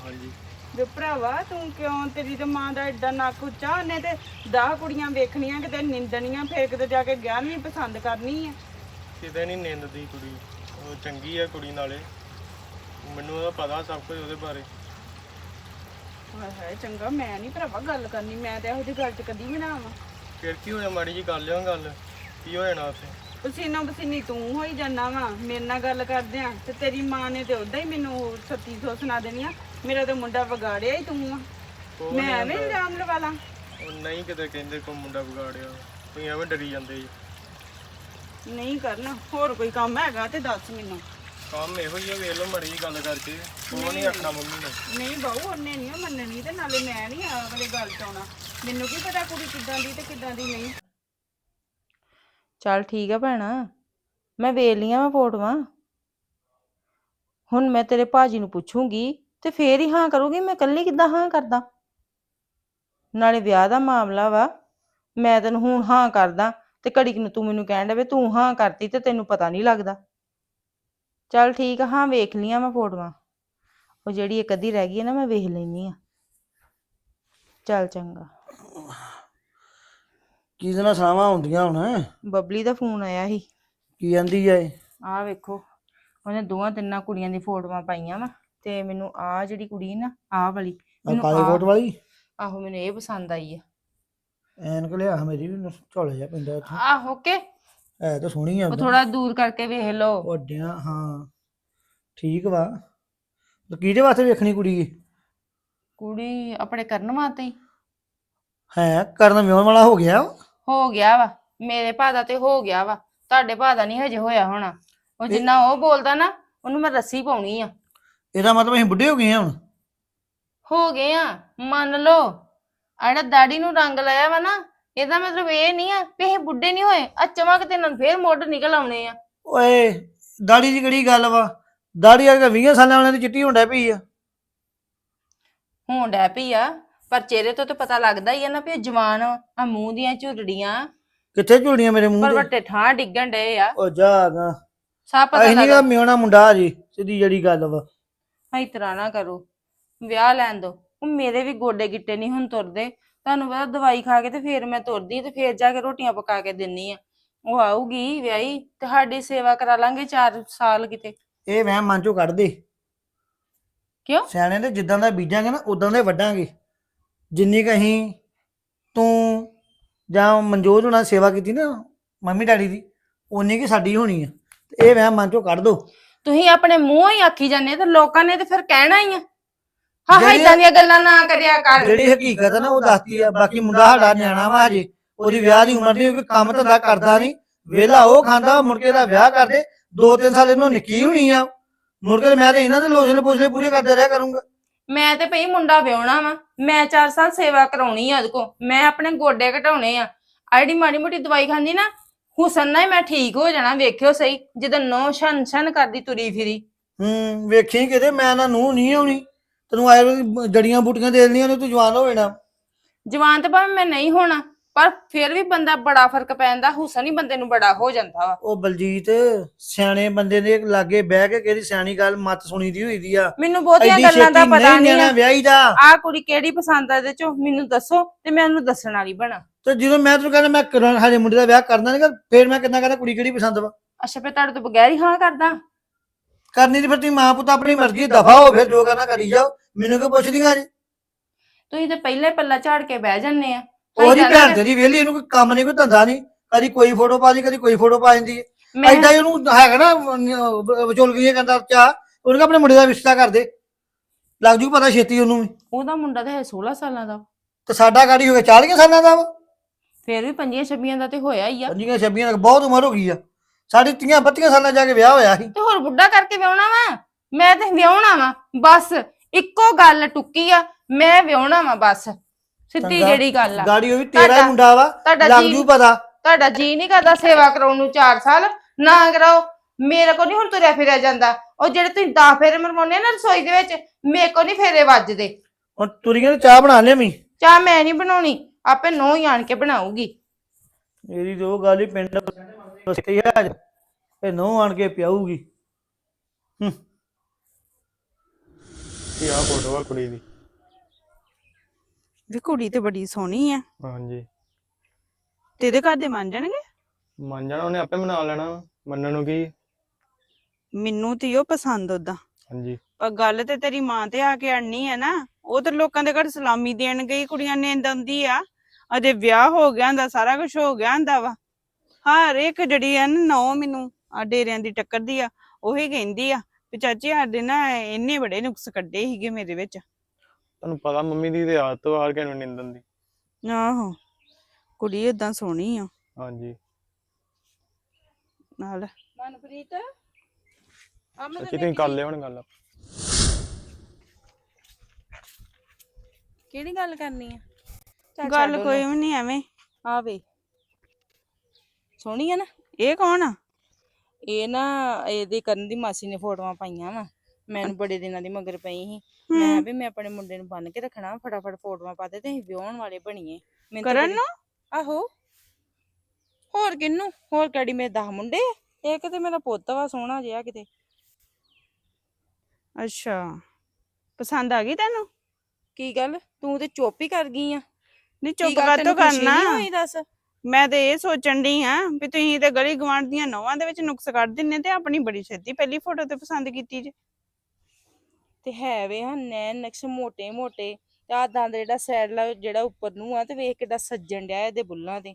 ਹਾਂਜੀ। ਵੇ ਭਰਾਵਾ ਤੂੰ ਕਿਉਂ ਤੇਰੀ ਤੇ ਮਾਂ ਦਾ ਐਡਾ ਨੱਕ ਉੱਚਾ? ਉਹਨੇ ਤੇ 10 ਕੁੜੀਆਂ ਵੇਖਣੀਆਂ ਕਿਤੇ ਨਿੰਦਣੀਆਂ ਫੇਰ ਕਿਤੇ ਜਾ ਕੇ 11ਵੀਂ ਪਸੰਦ ਕਰਨੀ ਆ। ਕਿਤੇ ਨਹੀਂ ਨਿੰਦਦੀ ਕੁੜੀ। ਉਹ ਚੰਗੀ ਹੈ ਕੁੜੀ ਨਾਲੇ। ਮੈਨੂੰ ਉਹਦਾ ਪਤਾ ਸਭ ਕੁਝ ਉਹਦੇ ਬਾਰੇ। ਹਾਏ ਹਾਏ ਚੰਗਾ ਮੈਂ ਨਹੀਂ ਭਰਾਵਾ ਗੱਲ ਕਰਨੀ ਮੈਂ ਤੇ ਇਹੋ ਜਿਹੀ ਗੱਲ 'ਚ ਕਦੀ ਵੀ ਨਾ ਆਵਾਂ। ਫਿਰ ਕੀ ਹੋਇਆ ਮਾੜੀ ਜੀ ਕਰ ਲਿਓ ਗੱਲ? ਕੀ ਹੋ ਜਾਣਾ ਉੱਥੇ? ਪਸੀਨਾ ਪਸੀਨੀ ਤੂੰ ਹੋਈ ਜਾਂਦਾ ਵਾ ਮੇਰੇ ਨਾਲ ਗੱਲ ਕਰਦੇ ਆ ਤੇ ਤੇਰੀ ਮਾਂ ਨੇ ਤੇ ਉਦਾਂ ਹੀ ਮੈਨੂੰ 3600 ਸੁਣਾ ਦੇਣੀਆਂ ਮੇਰਾ ਤੇ ਮੁੰਡਾ ਵਿਗਾੜਿਆ ਹੀ ਤੂੰ ਆ। ਉਹ ਮੈਂ ਐਵੇਂ ਇਲਜ਼ਾਮ ਲਵਾ ਲਾਂ। ਉਹ ਨਹੀਂ ਕਿਤੇ ਕਹਿੰਦੇ ਕੋ ਮੁੰਡਾ ਵਿਗਾੜਿਆ। ਤੁਸੀਂ ਐਵੇਂ ਡਰੀ ਜਾਂਦੇ ਜੀ। ਨਹੀਂ ਕਰਨਾ ਹੋਰ ਕੋਈ ਕੰਮ ਹੈਗਾ ਤੇ ਦੱਸ ਮੈਨੂੰ। ਕੰਮ ਇਹੋ ਹੀ ਆ ਵੇਖ ਲਓ ਜੀ ਗੱਲ ਕਰਕੇ। ਉਹ ਨਹੀਂ। ਆਖਣਾ ਮੰਮੀ ਨੇ। ਨਹੀਂ ਬਾਹੂ ਉਹਨੇ ਨਹੀਂ ਮੰਨਣੀ ਤੇ ਨਾਲੇ ਮੈਂ ਨਹੀਂ ਆ ਵਾਲੀ ਗੱਲ ਚ ਆਉਣਾ। ਮੈਨੂੰ ਕੀ ਪਤਾ ਕੁੜੀ ਕਿੱਦਾਂ ਦੀ ਤੇ ਕਿੱਦਾਂ ਦੀ ਨਹੀਂ। ਚੱਲ ਠੀਕ ਆ ਭੈਣਾ। ਮੈਂ ਵੇਖ ਲੀਆਂ ਵਾ ਫੋਟੋਆਂ। ਹੁਣ ਮੈਂ ਤੇਰੇ ਭਾਜੀ ਨੂੰ ਪੁੱਛੂੰਗੀ ਤੇ ਫੇਰ ਹੀ ਹਾਂ ਕਰੂੰਗੀ ਮੈਂ ਇਕੱਲੀ ਕਿੱਦਾਂ ਹਾਂ ਕਰਦਾ? ਨਾਲੇ ਵਿਆਹ ਦਾ ਮਾਮਲਾ ਵਾ ਮੈਂ ਤੈਨੂੰ ਹੁਣ ਹਾਂ ਕਰਦਾ ਤੇ ਘੜੀ ਕੁ ਨੂੰ ਤੂੰ ਮੈਨੂੰ ਕਹਿਣ ਡਵੇ ਤੂੰ ਹਾਂ ਕਰਤੀ ਤੇ ਤੈਨੂੰ ਪਤਾ ਨਹੀਂ ਲੱਗਦਾ। ਚੱਲ ਠੀਕ ਆ ਹਾਂ ਵੇਖ ਲੀਆਂ ਮੈਂ ਫੋਟੋਆਂ। ਉਹ ਜਿਹੜੀ ਇੱਕ ਅੱਧੀ ਰਹਿ ਗਈ ਹੈ ਨਾ ਮੈਂ ਵੇਖ ਲੈਣੀ ਆ। ਚੱਲ ਚੰਗਾ। ਕਿਹਦੇ ਨਾਲ ਸਲਾਹਾਂ ਹੁੰਦੀਆਂ ਹੁਣ? ਬਬਲੀ ਦਾ ਫੋਨ ਆਇਆ ਸੀ। ਕੀ ਜਾਂਦੀ ਐ ਆਹ ਵੇਖੋ ਉਹਨੇ ਦੋਵਾਂ ਤਿੰਨਾਂ ਕੁੜੀਆਂ ਦੀ ਫੋਟੋਆਂ ਪਾਈਆਂ ਵਾ। ਤੇ ਮੈਨੂੰ ਆਹ ਜਿਹੜੀ ਕੁੜੀ ਨਾ ਆਹ ਵਾਲੀ ਆ ਮੈਨੂੰ ਕਾਲੇ ਆਹ- ਕੋਟ ਵਾਲੀ? ਆਹੋ ਮੈਨੂੰ ਇਹ ਪਸੰਦ ਆਈ ਆ। ਐਨਕ ਲਿਆ ਮੇਰੀ ਵੀ ਝੋਲੇ ਜਾ ਪੈਂਦਾ ਇੱਥੇ ਆਹੋ ਕੇ ਹੈ ਤਾਂ ਸੋਹਣੀ ਆ ਉਹ। ਥੋੜਾ ਦੂਰ ਕਰਕੇ ਵੇਖ ਲਓ। ਵੱਡਿਆਂ ਹਾਂ। ਠੀਕ ਵਾ। ਤੇ ਕਿਹਦੇ ਵਾਸਤੇ ਵੇਖਣੀ ਕੁੜੀ? ਕੁੜੀ ਆਪਣੇ ਕਰਨ ਵਾਸਤੇ ਹੀ। ਹੈ ਕਰਨ ਵਿਆਹਣ ਵਾਲਾ ਹੋ ਗਿਆ ਵਾ? ਹੋ ਗਿਆ ਵਾ। ਮੇਰੇ ਭਾ ਦਾ ਤੇ ਹੋ ਗਿਆ ਵਾ। ਤੁਹਾਡੇ ਭਾ ਦਾ ਨਹੀਂ ਹਜੇ ਹੋਇਆ ਹੋਣਾ। ਉਹ ਜਿੰਨਾ ਉਹ ਬੋਲਦਾ ਨਾ ਉਹਨੂੰ ਮੈਂ ਰੱਸੀ ਪਾਉਣੀ ਆ। ਇਹਦਾ ਮਤਲਬ ਅਸੀਂ ਬੁੱਢੇ ਹੋ ਗਏ ਹੁਣ। ਹੋ ਗਏ ਆ ਮੰਨ ਲਓ। ਆੜਾ ਦਾੜੀ ਨੂੰ ਰੰਗ ਲਾਇਆ ਵਾ ਨਾ ਇਹਦਾ ਮਤਲਬ ਇਹ ਨਹੀਂ ਆ ਵੀ ਇਹ ਬੁੱਢੇ ਨਹੀਂ ਹੋਏ ਆ ਚਮਕ ਤੇ ਨਾਲ ਫੇਰ ਮੁੱਢ ਨਿਕਲ ਆਉਣੇ ਆ। ਓਏ ਦਾੜੀ ਦੀ ਕਿਹੜੀ ਗੱਲ ਵਾ? ਦਾੜੀ ਆ 20 ਸਾਲਾਂ ਵਾਲਿਆਂ ਦੀ ਚਿੱਟੀ ਹੁੰਦਾ ਪਈ ਆ। ਹੋਣ ਡੈ ਪਈ ਆ ਪਰ ਚਿਹਰੇ ਤੋਂ ਤਾਂ ਪਤਾ ਲੱਗਦਾ ਹੀ ਆ ਨਾ ਵੀ ਇਹ ਜਵਾਨ ਆ ਆਹ ਮੂੰਹ ਦੀਆਂ ਝੁਰੜੀਆਂ। ਕਿੱਥੇ ਝੁਲਦੀਆਂ ਮੇਰੇ ਮੂੰਹ ਪਰ ਤੇ? ਵੱਟੇ ਠਾਂ ਡਿੱਗਣ ਡਏ ਆ। ਉਹ ਜਾਗਾ ਪਤਾ ਅਸੀਂ ਨਹੀਂ ਲੱਗਦਾ ਮਿਉਣਾ ਮੁੰਡਾ ਜੀ ਸਿੱਧੀ ਜਿਹੜੀ ਗੱਲ ਵਾ। ਇਸ ਤਰ੍ਹਾਂ ਨਾ ਕਰੋ। ਵਿਆਹ ਲੈਣ ਦੋ। ਉਹ ਮੇਰੇ ਵੀ ਗੋਡੇ ਗਿੱਟੇ ਨਹੀਂ ਹੁਣ ਤੁਰਦੇ। ਤੁਹਾਨੂੰ ਪਤਾ ਦਵਾਈ ਖਾ ਕੇ ਤੇ ਫੇਰ ਮੈਂ ਤੁਰਦੀ ਤੇ ਫੇਰ ਜਾ ਕੇ ਰੋਟੀਆਂ ਪਕਾ ਕੇ ਦਿੰਨੀ ਆ। ਉਹ ਆਊਗੀ ਵਿਆਹੀ ਤੁਹਾਡੀ ਸੇਵਾ ਕਰਾ ਲਾਂਗੇ 4 ਸਾਲ ਕਿਤੇ। ਇਹ ਵਹਿਮ ਮਨ ਚੋਂ ਕੱਢ ਦੇ। ਕਿਉਂ? ਸਿਆਣੇ ਦੇ ਜਿੱਦਾਂ ਦਾ ਬੀਜਾਂਗੇ ਨਾ ਉਦਾਂ ਦੇ ਵੱਢਾਂਗੇ। ਜਿੰਨੀ ਕੁ ਅਸੀਂ ਤੂੰ ਜਾਂ ਮਨਜੋਤ ਹੋਣਾ ਸੇਵਾ ਕੀਤੀ ਨਾ ਮੰਮੀ ਡੈਡੀ ਦੀ ਉਨੀ ਕੀ ਸਾਡੀ ਹੋਣੀ ਆ। ਤੇ ਇਹ ਵਹਿਮ ਮਨ ਚੋਂ ਕੱਢ ਦੋ। ਤੁਸੀਂ ਆਪਣੇ ਮੂੰਹੋਂ ਹੀ ਆਖੀ ਜਾਂਦੇ ਤੇ ਲੋਕਾਂ ਨੇ ਤੇ ਫਿਰ ਕਹਿਣਾ ਹੀ ਆ। ਹਾਂ ਹਾਂ ਇਦਾਂ ਦੀਆਂ ਗੱਲਾਂ ਨਾ ਕਰਿਆ ਕਰ। ਜਿਹੜੀ ਹਕੀਕਤ ਆ ਨਾ ਉਹ ਦੱਸਦੀ ਆ। ਬਾਕੀ ਮੁੰਡਾ ਸਾਡਾ ਨਿਆਣਾ ਵਾ ਹਜੇ। ਉਹਦੀ ਵਿਆਹ ਦੀ ਉਮਰ ਨਹੀਂ ਕੋਈ ਕੰਮ ਧੰਦਾ ਕਰਦਾ ਨਹੀਂ। ਵਿਹਲਾ ਉਹ ਖਾਂਦਾ ਮੁੜ ਕੇ ਦਾ ਵਿਆਹ ਕਰਦੇ। ਦੋ ਤਿੰਨ ਸਾਲ ਇਹਨੂੰ ਨਿੱਕੀ ਹੋਣੀ ਆ। ਮੁੜ ਕੇ ਮੈਂ ਤੇ ਇਹਨਾਂ ਦੇ ਲੋਜਲੇ ਪੋਜਲੇ ਪੂਰੇ ਕਰਦੇ ਰਿਹਾ ਕਰੂੰਗਾ। ਮੈਂ ਤੇ ਭਈ ਮੁੰਡਾ ਵਿਆਹਣਾ ਵਾ। ਮੈਂ 4 ਸਾਲ ਸੇਵਾ ਕਰਾਉਣੀ ਆ ਉਹਦੇ ਕੋ ਮੈਂ ਆਪਣੇ ਗੋਡੇ ਘਟਾਉਣੇ ਆ। ਆੜੀ ਮਾੜੀ ਮੋਟੀ ਦਵਾਈ ਖਾਂਦੀ ਨਾ ਹੁਸਨ ਨਾਲ ਹੀ ਮੈਂ ਠੀਕ ਹੋ ਜਾਣਾ ਵੇਖਿਓ ਸਹੀ ਜਦੋਂ ਨੋ ਸ਼ਨ ਸ਼ਨ ਕਰਦੀ ਤੁਰੀ ਫਿਰੀ। ਹੂੰ ਵੇਖੀ ਕਿਤੇ ਮੈਂ ਨਾ ਨੂੰ ਨਹੀਂ ਆਉਣੀ। ਤੈਨੂੰ ਆਏ ਜੜੀਆਂ ਬੂਟੀਆਂ ਦੇ ਦੇਣੀਆਂ ਨੇ ਤੂੰ ਜਵਾਨ ਹੋ ਜਾਣਾ। ਜਵਾਨ ਤੇ ਭਾਵੇਂ ਮੈਂ ਨਹੀਂ ਹੋਣਾ ਪਰ ਫਿਰ ਵੀ ਬੰਦਾ ਬੜਾ ਫ਼ਰਕ ਪੈਂਦਾ ਹੁਸਨ ਹੀ ਬੰਦੇ ਨੂੰ ਬੜਾ ਹੋ ਜਾਂਦਾ ਵਾ। ਉਹ ਬਲਜੀਤ ਸਿਆਣੇ ਬੰਦੇ ਦੇ ਲਾਗੇ ਬਹਿ ਕੇ ਕਿਹੜੀ ਸਿਆਣੀ ਗੱਲ ਮਤ ਸੁਣੀ ਦੀ ਹੋਈ ਦੀ ਆ? ਮੈਨੂੰ ਬਹੁਤੀਆਂ ਐਡੀ ਗੱਲਾਂ ਦਾ ਛੇਤੀ ਪਤਾ ਨਹੀਂ ਆ। ਵਿਆਹੀ ਦਾ ਆਹ ਕੁੜੀ ਕਿਹੜੀ ਪਸੰਦ ਆ ਇਹਦੇ ਚੋਂ? ਮੈਨੂੰ ਦੱਸੋ ਤੇ ਮੈਂ ਉਹਨੂੰ ਦੱਸਣ ਵਾਲੀ ਬਣਾ। ਤੇ ਜਦੋਂ ਮੈਂ ਤੈਨੂੰ ਕਹਿੰਦਾ ਮੈਂ ਕਰਾਂ- ਹਜੇ ਮੁੰਡੇ ਦਾ ਵਿਆਹ ਕਰਨਾ ਨਹੀਂ ਫੇਰ ਮੈਂ ਕਿੰਨਾ ਕਹਿੰਦਾ ਕੁੜੀ ਕਿਹੜੀ ਪਸੰਦ ਵਾ? ਅੱਛਾ ਫੇ ਤੁਹਾਡੇ ਤੋਂ ਬਗੈਰ ਹੀ ਹਾਂ ਕਰਦਾ? ਕਰਨੀ ਤੇ ਫਿਰ ਤੁਸੀਂ ਮਾਂ ਪੁੱਤ ਆਪਣੀ ਮਰਜ਼ੀ ਦਫਾ ਹੋ ਫਿਰ ਜੋ ਕਰਨਾ ਕਰੀ ਜਾਓ ਮੈਨੂੰ ਕਿਉਂ ਪੁੱਛਦੀਆਂ ਜੀ ਤੁਸੀਂ ਤੇ ਪਹਿਲੇ ਪੱਲਾ ਝਾੜ ਕੇ ਬਹਿ ਜੰਨੇ ਆ। ਉਹਦੀ ਏਦਾਂ ਭੈਣ ਨਾ- ਤੇਰੀ ਵਿਹਲੀ ਇਹਨੂੰ ਕੋਈ ਕੰਮ ਨਹੀਂ ਕੋਈ ਧੰਦਾ ਨਹੀਂ ਕਦੀ ਕੋਈ ਫੋਟੋ ਪਾ ਦੀ ਕਦੀ ਕੋਈ ਫੋਟੋ ਪਾ ਦਿੰਦੀ ਹੈ ਮੈਂ ਐਡਾ ਹੀ ਉਹਨੂੰ ਹੈਗਾ ਨਾ ਵਿਚੋਲਗੀਆਂ ਕਹਿੰਦਾ ਚਾ ਉਹਨੂੰ ਕਿਹਾ ਆਪਣੇ ਮੁੰਡੇ ਦਾ ਰਿਸ਼ਤਾ ਕਰ ਦੇ। ਲੱਗ ਜੂ ਪਤਾ ਛੇਤੀ ਉਹਨੂੰ ਵੀ। ਉਹਦਾ ਮੁੰਡਾ ਤਾਂ ਹੈ 16 ਸਾਲਾਂ ਦਾ। ਤੇ ਸਾਡਾ ਗਾੜੀ ਹੋ ਗਿਆ 40 ਸਾਲਾਂ ਦਾ ਵਾ। ਫੇਰ ਵੀ ਪੰਜੀਆਂ ਛੱਬੀਆਂ ਦਾ ਤੇ ਹੋਇਆ ਹੀ ਆ। ਪੰਜੀਆਂ ਛੱਬੀਆਂ ਤੱਕ ਬਹੁਤ ਉਮਰ ਹੋ ਗਈ ਆ। ਸਾਡੀ 30 32 ਸਾਲਾਂ ਜਾ ਕੇ ਵਿਆਹ ਹੋਇਆ ਸੀ। ਤੇ ਹੋਰ ਬੁੱਢਾ ਕਰਕੇ ਵਿਆਹਣਾ ਵਾ? ਮੈਂ ਤੇ ਵਿਆਹਣਾ ਵਾ ਬਸ। ਇੱਕੋ ਗੱਲ ਟੁੱਕੀ ਆ ਮੈਂ ਵਿਆਹਣਾ ਵਾ ਬਸ। ਸਿੱਧੀ ਚੰਗਾ। ਜਿਹੜੀ ਗੱਲ ਆ। ਗਾੜੀ ਉਹ ਵੀ ਤੇਰਾ ਹੀ ਤੁਹਾਡਾ- ਮੁੰਡਾ ਵਾ ਤੁਹਾਡਾ ਲੱਗ ਜੀ ਜੂ ਪਤਾ। ਤੁਹਾਡਾ ਜੀ ਨਹੀਂ ਕਰਦਾ ਸੇਵਾ ਕਰਾਉਣ ਨੂੰ 4 ਸਾਲ। ਨਾ ਕਰਾਓ। ਮੇਰੇ ਕੋ ਨਹੀਂ ਹੁਣ ਤੁਰਿਆ ਫਿਰਿਆ ਜਾਂਦਾ। ਉਹ ਜਿਹੜੇ ਤੁਸੀਂ 10 ਫੇਰੇ ਮਰਵਾਉਂਦੇ ਆ ਨਾ ਰਸੋਈ ਦੇ ਵਿੱਚ ਮੇਰੇ ਕੋ ਨਹੀਂ ਫੇਰੇ ਵੱਜਦੇ। ਹੁਣ ਤੁਰੀਆਂ ਤੇ ਚਾਹ ਬਣਾ ਲਿਆਵੀਂ। ਚਾਹ ਮੈਂ ਨਹੀਂ ਬਣਾਉਣੀ। ਆਪੇ ਨੋ ਹੀ ਆਣ ਕੇ ਬਣਾਉਗੀ ਤੇ ਉਹ ਗੱਲ ਹੀ ਪਿੰਡ ਬਸਤੀ ਆ ਅੱਜ ਇਹ ਨਹੁੰ ਆਣ ਕੇ ਪਿਆਊਗੀ। ਹੂੰ। ਇਹ ਆ ਫੋਟੋ ਆ ਕੁੜੀ ਦੀ। ਵੀ ਕੁੜੀ ਤੇ ਬੜੀ ਸੋਹਣੀ ਆ। ਹਾਂਜੀ। ਤੇਰੇ ਘਰ ਦੇ ਮੰਨ ਜਾਣਗੇ? ਮੰਨ ਜਾਣਾ ਉਹਨੇ ਆਪੇ ਮਨਾ ਲੈਣਾ। ਮੰਨਣ ਨੂੰ ਕੀ? ਮੈਨੂੰ ਤੇ ਉਹ ਪਸੰਦ ਉਦਾਂ ਹਾਂਜੀ। ਪਰ ਗੱਲ ਤੇ ਤੇਰੀ ਮਾਂ ਤੇ ਆ ਕੇ ਅੜਨੀ ਹੈ ਨਾ ਉਹ ਤਾਂ ਲੋਕਾਂ ਦੇ ਘਰ ਸਲਾਮੀ ਦੇਣ ਗਈ ਕੁੜੀਆਂ ਨੇ ਦੰਦੀ ਆ। ਅਜੇ ਵਿਆਹ ਹੋ ਗਿਆ ਹੁੰਦਾ ਸਾਰਾ ਕੁਝ ਹੋ ਗਿਆ ਹੁੰਦਾ ਵਾ। ਹਰ ਇੱਕ ਜਿਹੜੀ ਆ ਨਾ ਨੌ ਮੈਨੂੰ ਆ ਡੇਰਿਆਂ ਦੀ ਟੱਕਰਦੀ ਆ ਉਹੀ ਕਹਿੰਦੀ ਆ ਵੀ ਚਾਚੀ ਸਾਡੇ ਨਾ ਇੰਨੇ ਬੜੇ ਨੁਕਸ ਕੱਢੇ ਸੀਗੇ ਮੇਰੇ ਵਿੱਚ। ਤੁਹਾਨੂੰ ਪਤਾ ਮੰਮੀ ਦੀ ਤੇ ਆਦਤ ਵਾਰ ਕੇ ਨੂੰ ਨਿੰਦਣ ਦੀ। ਆਹੋ ਕੁੜੀ ਏਦਾਂ ਸੋਹਣੀ ਆ। ਹਾਂਜੀ। ਨਾਲ ਮਨਪ੍ਰੀਤ ਸੱਚੀ ਤੁਸੀਂ ਕਰ ਲਿਓ ਹੁਣ ਗੱਲ। ਕਿਹੜੀ ਗੱਲ ਕਰਨੀ ਆ? ਗੱਲ ਕੋਈ। ਵੀ ਨਹੀਂ ਐਵੇਂ। ਆ ਵੇ। ਸੋਹਣੀ ਆ ਨਾ? ਇਹ ਕੌਣ ਆ? ਇਹ ਨਾ ਇਹਦੀ ਕਰਨ ਦੀ ਮਾਸੀ ਨੇ ਫੋਟੋਆਂ ਪਾਈਆਂ ਵਾ। ਮੈਨੂੰ ਬੜੇ ਦਿਨਾਂ ਦੀ ਮਗਰ ਪਈ ਸੀ। ਮੈਂ। ਵੀ ਮੈਂ ਆਪਣੇ ਮੁੰਡੇ ਨੂੰ ਬੰਨ ਕੇ ਰੱਖਣਾ ਫਟਾਫਟ ਫੋਟੋਆਂ ਪਾ ਦੇ ਤੇ ਅਸੀਂ ਵਿਆਹਣ ਵਾਲੇ ਬਣੀਏ। ਕਰਨ ਨੂੰ? ਆਹੋ। ਹੋਰ ਕਿੰਨੂੰ ਹੋਰ ਕਿਹੜੀ ਮੇਰੇ 10 ਮੁੰਡੇ ਆ? ਇੱਕ ਤੇ ਮੇਰਾ ਪੁੱਤ ਵਾ ਸੋਹਣਾ ਜਿਹਾ ਕਿਤੇ। ਅੱਛਾ। ਪਸੰਦ ਆ ਗਈ ਤੈਨੂੰ? ਕੀ ਗੱਲ? ਤੂੰ ਤੇ ਚੁੱਪ ਹੀ ਕਰ ਗਈ ਆ। ਨਹੀਂ ਚੁੱਪ ਕਰ ਖੁਸ਼ੀ ਕਰਨਾ। ਨਹੀਂ ਹੋਈ ਦੱਸ? ਮੈਂ ਤੇ ਇਹ ਸੋਚਣ ਦੀ ਆ ਵੀ ਤੁਸੀਂ ਤੇ ਗਲੀ ਗਵਾਂਢ ਦੀਆਂ ਨੌਵਾਂ ਦੇ ਵਿੱਚ ਨੁਕਸ ਕੱਢ ਦਿੰਨੇ ਤੇ ਆਪਣੀ ਬੜੀ ਛੇਤੀ ਪਹਿਲੀ ਫੋਟੋ ਤੇ ਪਸੰਦ ਕੀਤੀ ਜੇ। ਤੇ ਹੈ ਵੇ ਹਾਂ ਨੈਣ ਨਕਸ਼ ਮੋਟੇ ਮੋਟੇ ਤੇ ਆਹ ਦੰਦ ਜਿਹੜਾ ਸੈਡਲਾ ਜਿਹੜਾ ਉੱਪਰ ਨੂੰ ਆ ਤੇ ਵੇਖ ਕਿੱਡਾ ਸੱਜਣ ਡਿਆ ਇਹਦੇ ਬੁੱਲਾਂ ਤੇ।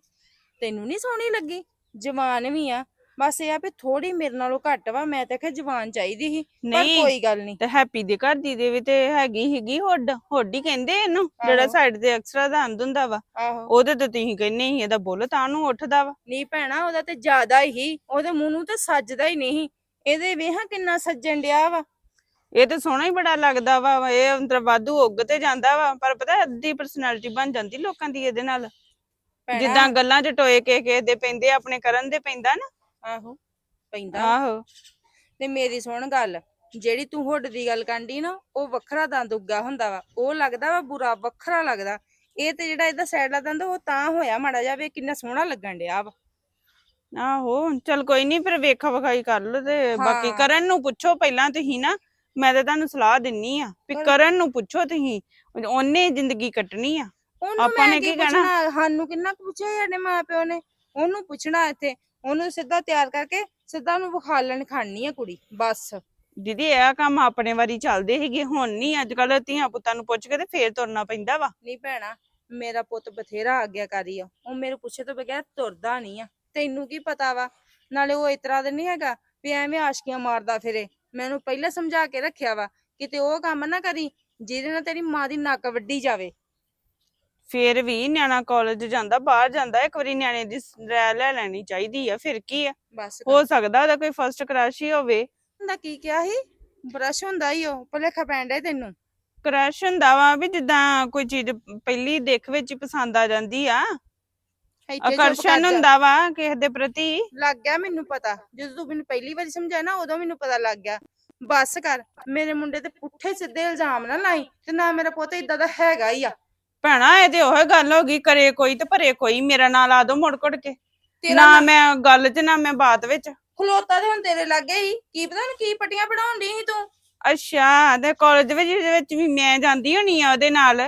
ਤੈਨੂੰ ਨਹੀਂ ਸੋਹਣੀ ਲੱਗੀ? ਜਵਾਨ ਵੀ ਆ। ਬਸ ਇਹ ਆ ਵੀ ਥੋੜੀ ਮੇਰੇ ਨਾਲੋਂ ਘੱਟ ਵਾ ਮੈਂ ਤਾਂ ਕਿਹਾ ਜਵਾਨ ਚਾਹੀਦੀ ਸੀ ਪਰ ਨਹੀਂ ਕੋਈ ਗੱਲ ਨਹੀਂ। ਤੇ ਹੈਪੀ ਦੇ ਘਰ ਦੀ ਦੇ ਵੀ ਤੇ ਹੈਗੀ ਹੀਗੀ ਹੁੱਡ ਹੁੱਡ ਹੀ ਕਹਿੰਦੇ ਇਹਨੂੰ ਜਿਹੜਾ ਆਹੋ। ਸਾਈਡ ਤੇ ਐਕਸਟਰਾ ਦੰਦ ਹੁੰਦਾ ਵਾ ਆਹੋ। ਉਹਦੇ ਤੇ ਤੁਸੀਂ ਕਹਿੰਦੇ ਸੀ ਇਹਦਾ ਬੁੱਲ ਤਾਂ ਨੂੰ ਉੱਠਦਾ ਵਾ। ਨਹੀਂ ਭੈਣਾ ਉਹਦਾ ਤੇ ਜ਼ਿਆਦਾ ਹੀ ਉਹਦੇ ਮੂੰਹ ਨੂੰ ਤੇ ਸੱਜਦਾ ਹੀ ਨਹੀਂ ਇਹਦੇ ਵੇਹਾਂ ਕਿੰਨਾ ਸੱਜਣ ਡਿਆ ਵਾ। ਇਹ ਤੇ ਸੋਹਣਾ ਹੀ ਬੜਾ ਲੱਗਦਾ ਵਾ ਇਹ ਅੰਦਰ ਵਾਧੂ ਉੱਗ ਤੇ ਜਾਂਦਾ ਵਾ ਪਰ ਪਤਾ ਅੱਧੀ ਪਰਸਨੈਲਿਟੀ ਬਣ ਜਾਂਦੀ ਲੋਕਾਂ ਦੀ ਇਹਦੇ ਨਾਲ। ਭੈਣਾ, ਜਿੱਦਾਂ ਗੱਲਾਂ 'ਚ ਟੋਏ ਕੇ ਕੇ ਦੇ ਪੈਂਦੇ ਆਪਣੇ ਕਰਨ ਦੇ ਪੈਂਦਾ ਨਾ। ਆਹੋ ਪੈਂਦਾ। ਆਹੋ। ਤੇ ਮੇਰੀ ਸੁਣ ਗੱਲ ਜਿਹੜੀ ਤੂੰ ਹੁੱਡ ਦੀ ਗੱਲ ਕਾਂਡੀ ਨਾ ਉਹ ਵੱਖਰਾ ਦੰਦ ਉੱਗਾ ਹੁੰਦਾ ਵਾ। ਉਹ ਲੱਗਦਾ ਵਾ ਬੁਰਾ ਵੱਖਰਾ ਲੱਗਦਾ। ਇਹ ਤੇ ਜਿਹੜਾ ਇਹਦਾ ਸਾਈਡ ਦਾ ਦੰਦ ਉਹ ਤਾਂ ਹੋਇਆ ਮਾੜਾ ਜਾਵੇ ਕਿੰਨਾ ਸੋਹਣਾ ਲੱਗਣ ਡਿਆ ਵਾ। ਆਹੋ ਚਲ ਕੋਈ ਨਹੀਂ ਫਿਰ ਵੇਖਾ ਵਿਖਾਈ ਕਰ ਲਓ ਤੇ ਬਾਕੀ ਹਾਂ। ਕਰਨ ਨੂੰ ਪੁੱਛੋ ਪਹਿਲਾਂ ਤੁਸੀਂ ਨਾ ਮੈਂ ਤਾਂ ਤੁਹਾਨੂੰ ਸਲਾਹ ਦਿੰਨੀ ਆ ਵੀ ਪਰ- ਕਰਨ ਨੂੰ ਪੁੱਛੋ ਤੁਸੀਂ ਉਹਨੇ ਜ਼ਿੰਦਗੀ ਕੱਟਣੀ ਆ। ਉਹਨੂੰ ਆਪਾਂ ਮੈਂ ਨੇ ਕੀ ਕੀ ਕਹਿਣਾ? ਪੁੱਛਣਾ ਸਾਨੂੰ ਕਿੰਨਾ ਕੁ ਪੁੱਛਿਆ ਸਾਡੇ ਮਾਪਿਓ ਨੇ? ਉਹਨੂੰ ਪੁੱਛਣਾ ਇੱਥੇ। ਉਹਨੂੰ ਸਿੱਧਾ ਤਿਆਰ ਕਰਕੇ ਸਿੱਧਾ ਉਹਨੂੰ ਵਿਖਾਲਣ ਖਾਣੀ ਆ ਕੁੜੀ ਬਸ। ਦੀਦੀ ਇਹ ਕੰਮ ਆਪਣੇ ਵਾਰੀ ਚੱਲਦੇ ਸੀਗੇ ਹੁਣ ਨਹੀਂ ਅੱਜ ਕੱਲ ਧੀਆਂ ਪੁੱਤਾਂ ਨੂੰ ਪੁੱਛ ਕੇ ਤੇ ਫੇਰ ਤੁਰਨਾ ਪੈਂਦਾ ਵਾ। ਨਹੀਂ ਭੈਣਾ ਮੇਰਾ ਪੁੱਤ ਬਥੇਰਾ ਆਗਿਆਕਾਰੀ ਆ ਉਹ ਮੇਰੇ ਪੁੱਛੇ ਤੋਂ ਬਗੈਰ ਤੁਰਦਾ ਨਹੀਂ ਆ। ਤੈਨੂੰ ਕੀ ਪਤਾ ਵਾ? ਨਾਲੇ ਉਹ ਇਸ ਤਰ੍ਹਾਂ ਦਾ ਨਹੀਂ ਹੈਗਾ ਵੀ ਐਵੇਂ ਆਸ਼ਕੀਆਂ ਮਾਰਦਾ ਫਿਰੇ। ਮੈਂ ਉਹਨੂੰ ਪਹਿਲਾਂ ਸਮਝਾ ਕੇ ਰੱਖਿਆ ਵਾ ਕਿਤੇ ਉਹ ਕੰਮ ਨਾ ਕਰੀ ਜਿਹਦੇ ਨਾਲ ਤੇਰੀ ਮਾਂ ਦੀ ਨੱਕ ਵੱਢੀ ਜਾਵੇ। ਫੇਰ ਵੀ ਨਿਆਣਾ ਕਾਲਜ ਜਾਂਦਾ ਬਾਹਰ ਜਾਂਦਾ ਇੱਕ ਵਾਰੀ ਨਿਆਣੇ ਦੀ ਰਾਇ ਲੈ ਲੈਣੀ ਚਾਹੀਦੀ ਆ ਫਿਰ ਕੀ ਆ? ਬਸ ਹੋ ਸਕਦਾ ਉਹਦਾ ਕੋਈ ਫਰਸਟ ਕ੍ਰਸ਼ ਹੀ ਹੋਵੇ। ਹੁੰਦਾ ਕੀ ਕਿਹਾ ਸੀ? ਬਰਸ਼ ਹੁੰਦਾ ਹੀ ਉਹ ਭੁਲੇਖਾ ਡਿਆ ਤੈਨੂੰ। ਕ੍ਰਸ਼ ਹੁੰਦਾ ਵਾ ਵੀ ਜਿੱਦਾਂ ਕੋਈ ਚੀਜ਼ ਪਹਿਲੀ ਦੇਖ ਵਿੱਚ ਹੀ ਪਸੰਦ ਆ ਜਾਂਦੀ ਆ। ਆਕਰਸ਼ਣ। ਹੁੰਦਾ ਵਾ ਕਿਸੇ ਦੇ ਪ੍ਰਤੀ। ਲੱਗ ਗਿਆ ਮੈਨੂੰ ਪਤਾ। ਜਦੋਂ ਤੂੰ ਮੈਨੂੰ ਪਹਿਲੀ ਵਾਰੀ ਸਮਝਾਇਆ ਨਾ ਉਦੋਂ ਮੈਨੂੰ ਪਤਾ ਲੱਗ ਗਿਆ। ਬਸ ਕਰ। ਮੇਰੇ ਮੁੰਡੇ ਤੇ ਪੁੱਠੇ ਸਿੱਧੇ ਇਲਜ਼ਾਮ ਨਾ ਲਾਈ ਤੇ ਨਾ ਮੇਰਾ ਪੁੱਤ ਇਦਾਂ ਦਾ ਹੈਗਾ ਹੀ ਆ। ਭੈਣਾ ਇਹ ਤੇ ਉਹ ਗੱਲ ਹੋ ਗਈ ਕਰੇ ਕੋਈ ਤੇ ਭਰੇ ਕੋਈ ਮੇਰਾ ਨਾਂ ਲਾ ਦੋ ਮੁੜ ਕੁੜ ਕੇ। ਤੇਰਾ ਨਾ ਮੈਂ ਗੱਲ 'ਚ ਨਾ ਮੈਂ ਬਾਤ ਵਿੱਚ। ਖਲੋਤਾ ਤੇ ਹੁਣ ਤੇਰੇ ਲੱਗੇ ਹੀ। ਕੀ ਪਤਾ ਹੁਣ ਕੀ ਪੱਟੀਆਂ ਪੜਾਉਣ ਸੀ ਤੂੰ? ਅੱਛਾ ਤੇ ਕਾਲਜ ਵਿੱਚ ਦੇ ਵਿੱਚ ਵੀ ਮੈਂ ਜਾਂਦੀ ਹੋਣੀ ਆ ਉਹਦੇ ਨਾਲ।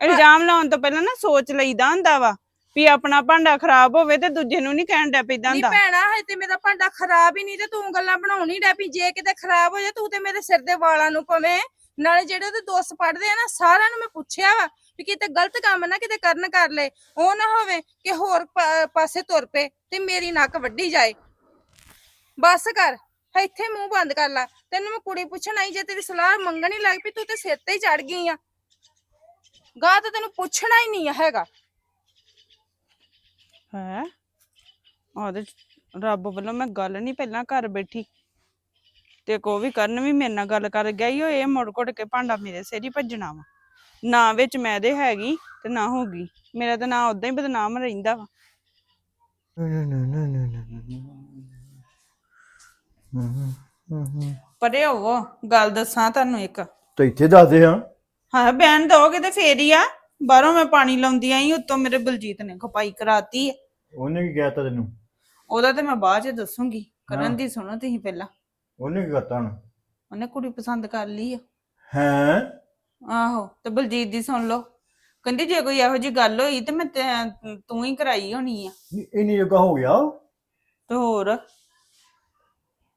ਇਲਜ਼ਾਮ ਲਾਉਣ ਤੋਂ ਪਹਿਲਾਂ ਨਾ ਸੋਚ ਲਈਦਾ ਹੁੰਦਾ ਵਾ ਵੀ ਆਪਣਾ ਭਾਂਡਾ ਖਰਾਬ ਹੋਵੇ ਤੇ ਦੂਜੇ ਨੂੰ ਨਹੀਂ ਕਹਿਣ ਡੈ ਪੈਂਦਾ ਨਹੀਂ ਹੁੰਦਾ। ਭੈਣਾ ਹਜੇ ਤੇ ਮੇਰਾ ਭਾਂਡਾ ਖਰਾਬ ਹੀ ਨਹੀਂ ਤੇ ਤੂੰ ਗੱਲਾਂ ਬਣਾਉਣੀ ਡੈ ਪਈ। ਜੇ ਕਿਤੇ ਖਰਾਬ ਹੋ ਜਾ ਤੂੰ ਤੇ ਮੇਰੇ ਸਿਰ ਦੇ ਵਾਲਾਂ ਨੂੰ ਪਵੇਂ ਨਾਲੇ ਜਿਹੜੇ ਉਹਦੇ ਦੋਸਤ ਪੜਦੇ ਆ ਨਾ ਸਾਰਿਆਂ ਨੂੰ ਮੈਂ ਪੁੱਛਿਆ ਵਾ ਵੀ ਕਿਤੇ ਗਲਤ ਕੰਮ ਨਾ ਕਿਤੇ ਕਰਨ ਕਰ ਲਏ ਉਹ ਨਾ ਹੋਵੇ ਕਿ ਹੋਰ ਪਾ- ਪਾਸੇ ਤੁਰ ਪਏ ਤੇ ਮੇਰੀ ਨੱਕ ਵੱਢੀ ਜਾਏ। ਬਸ ਕਰ, ਇੱਥੇ ਮੂੰਹ ਬੰਦ ਕਰ ਲੈ, ਤੈਨੂੰ ਮੈਂ ਕੁੜੀ ਪੁੱਛਣ ਆਈ ਜੇ ਤੇਰੀ ਸਲਾਹ ਮੰਗਣ ਲੱਗ ਪਈ, ਤੂੰ ਤੇ ਸਿਰ ਤੇ ਹੀ ਚੜ ਗਈ ਆ। ਗਾਹ ਤਾਂ ਤੈਨੂੰ ਪੁੱਛਣਾ ਹੀ ਨਹੀਂ ਹੈਗਾ। ਹੈ? ਉਹਦੇ ਰੱਬ ਵੱਲੋਂ ਮੈਂ ਗੱਲ ਨਹੀਂ ਪਹਿਲਾਂ ਘਰ ਬੈਠੀ। ਤੇ ਕੋ ਵੀ ਕਰਨ ਵੀ ਮੇਰੇ ਨਾਲ ਗੱਲ ਕਰ ਗਿਆ ਈ ਓ, ਇਹ ਮੁੜ ਕੁੜ ਕੇ ਭਾਂਡਾ ਮੇਰੇ ਸਿਰ ਹੀ ਭੱਜਣਾ ਵਾ। ਨਾ ਵਿੱਚ ਮੈਂ ਦੇ ਹੈਗੀ ਤੇ ਨਾ ਹੋਗੀ ਮੇਰਾ ਤਾਂ ਨਾਂ ਉਦਾਂ ਹੀ ਬਦਨਾਮ ਰਹਿੰਦਾ ਵਾ। ਪਰੇ ਹੋਵੋ ਗੱਲ ਦੱਸਾਂ ਤੁਹਾਨੂੰ ਇੱਕ। ਤੇ ਇੱਥੇ ਦੱਸਦੇ ਹਾਂ। ਹਾਂ ਬੈਨ ਦੋਗੇ ਤੇ ਫੇਰ ਹੀ ਆ। ਬਾਹਰੋਂ ਮੈਂ ਪਾਣੀ ਲਾਉਂਦੀ ਆਈ ਉੱਤੋਂ ਮੇਰੇ ਬਲਜੀਤ ਨੇ ਖਪਾਈ ਕਰਾਤੀ ਹੈ ਉਹਨੇ ਕੀ ਕਹਿਤਾ ਤੈਨੂੰ? ਉਹਦਾ ਤੇ ਮੈਂ ਬਾਅਦ ਚ ਦੱਸੂਗੀ। ਕਰਨ ਦੀ ਸੁਣੋ ਤੁਸੀਂ ਪਹਿਲਾਂ। ਉਹਨੇ ਕੀ ਕਰਤਾ ਹੁਣ? ਉਹਨੇ ਕੁੜੀ ਪਸੰਦ ਕਰ ਲਈ ਆ। ਹੈ? ਆਹੋ ਤੇ ਬਲਜੀਤ ਦੀ ਸੁਣ ਲਓ। ਕਹਿੰਦੀ ਜੇ ਕੋਈ ਇਹੋ ਜੀ ਗੱਲ ਹੋਈ ਤੇ ਮੈਂ ਤੈਂ- ਤੂੰ ਹੀ ਕਰਾਈ ਹੋਣੀ ਆ। ਇੰਨੀ ਜਗ੍ਹਾ ਹੋ ਗਿਆ ਤੇ ਹੋਰ?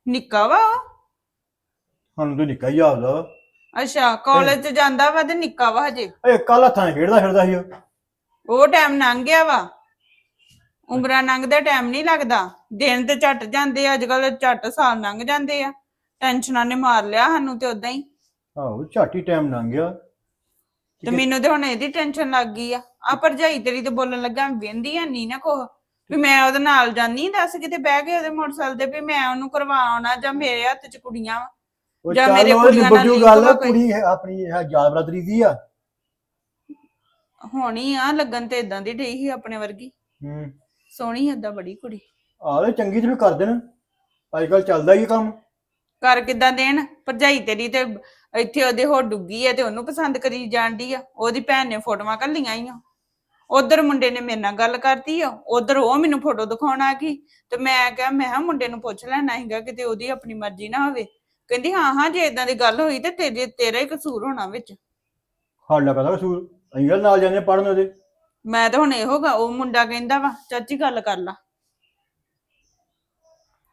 ਨਿੱਕਾ ਵਾ ਉਹ। ਸਾਨੂੰ ਤਾਂ ਨਿੱਕਾ ਹੀ ਆਪਦਾ ਅੱਛਾ ਕਾਲਜ ਚ ਜਾਂਦਾ ਵਾ ਤੇ ਨਿੱਕਾ ਵਾ ਹਜੇ? ਏ ਕੱਲ ਹੱਥਾਂ 'ਚ ਖੇਡਦਾ ਫਿਰਦਾ ਸੀ ਉਹ। ਉਹ ਟਾਈਮ ਲੰਘ ਗਿਆ ਵਾ। ਉਮਰਾਂ ਲੰਘਦਾ ਟਾਈਮ ਨਹੀਂ ਲੱਗਦਾ। ਦਿਨ ਤੇ ਝੱਟ ਜਾਂਦੇ ਆ ਅੱਜ ਕੱਲ ਝੱਟ ਸਾਲ ਲੰਘ ਜਾਂਦੇ ਆ। ਟੈਨਸ਼ਨਾਂ ਨੇ ਮਾਰ ਲਿਆ ਸਾਨੂੰ ਤੇ ਉਦਾਂ ਹੀ। ਆਹੋ ਝਾਟੀ ਟਾਈਮ ਲੰਘ ਗਿਆ। ਤੇ ਮੈਨੂੰ ਤੇ ਹੁਣ ਇਹਦੀ ਟੈਨਸ਼ਨ ਲੱਗ ਗਈ ਆ। ਆ ਭਰਜਾਈ ਤੇਰੀ ਤੇ ਬੋਲਣ ਲੱਗਾ ਵੇਂਦੀ ਆ ਨਹੀਂ ਨਾ ਕੋਹ ਵੀ ਮੈਂ ਉਹਦੇ ਨਾਲ ਜਾਨੀ ਦੱਸ ਕਿਤੇ ਬਹਿ ਕੇ ਉਹਦੇ ਮੋਟਰਸਾਈਕਲ ਤੇ ਵੀ ਮੈਂ ਉਹਨੂੰ ਕਰਵਾਉਣਾ ਜਾਂ ਮੇਰੇ ਹੱਥ 'ਚ ਕੁੜੀਆਂ ਵਾਂ। ਉਹ ਜਾਂ ਚੱਲ ਮੇਰੇ ਉਹ ਕੁੜੀਆਂ ਨਾਲ link ਗੱਲ ਵਾ ਕੋਈ। ਕੁੜੀ ਹੈ ਆਪਣੀ ਹੈ ਯਾਦ ਬਰਾਦਰੀ ਦੀ ਆ। ਹੋਣੀ ਆ ਲੱਗਣ ਤੇ ਇਦਾਂ ਦੀ ਢਈ ਸੀ ਆਪਣੇ ਵਰਗੀ। ਹੂੰ। ਸੋਹਣੀ ਏਦਾਂ ਬੜੀ ਕੁੜੀ। ਆਲੇ ਚੰਗੀ ਵੀ ਕਰ ਦੇਣ। ਅੱਜ ਕੱਲ ਚੱਲਦਾ ਹੀ ਇਹ ਕੰਮ। ਕਰ ਕਿੱਦਾਂ ਦੇਣ? ਭਰਜਾਈ ਤੇਰੀ ਤੇ ਇੱਥੇ ਉਹਦੇ ਹੋ ਡੁੱਗੀ ਆ ਤੇ ਉਹਨੂੰ ਪਸੰਦ ਕਰੀ ਜਾਂਦੀ ਆ। ਉਹਦੀ ਭੈਣ ਨੇ ਫੋਟੋਆਂ ਕੱਲੀਆਂ ਆ। ਉਧਰ ਮੁੰਡੇ ਨੇ ਮੇਰੇ ਨਾਲ ਗੱਲ ਕਰਤੀ ਆ। ਉਧਰ ਉਹ ਮੈਨੂੰ ਫੋਟੋ ਦਿਖਾਉਣ ਆ ਗਈ ਤੇ ਮੈਂ ਕਿਹਾ ਮੈਂ ਕਿਹਾ ਮੁੰਡੇ ਨੂੰ ਪੁੱਛ ਲੈਣਾ ਹੈਗਾ ਕਿਤੇ ਉਹਦੀ ਆਪਣੀ ਮਰਜ਼ੀ ਨਾ ਹੋਵੇ। ਕਹਿੰਦੀ ਹਾਂ ਹਾਂ ਜੇ ਇਦਾਂ ਦੀ ਗੱਲ ਹੋਈ ਤੇ ਤੇਰੇ ਤੇਰਾ ਹੀ ਕਸੂਰ ਹੋਣਾ ਵਿੱਚ। ਸਾਡਾ ਕਹਦਾ ਕਸੂਰ ਅਸੀਂ ਗੱਲ ਨਾਲ ਜਾਂਦੇ ਪੜਨ ਉਹਦੇ। ਮੈਂ ਤਾਂ ਹੁਣ ਇਹੋ ਗਾ ਉਹ ਮੁੰਡਾ ਕਹਿੰਦਾ ਵਾ ਚਾਚੀ ਗੱਲ ਕਰ ਲਾ।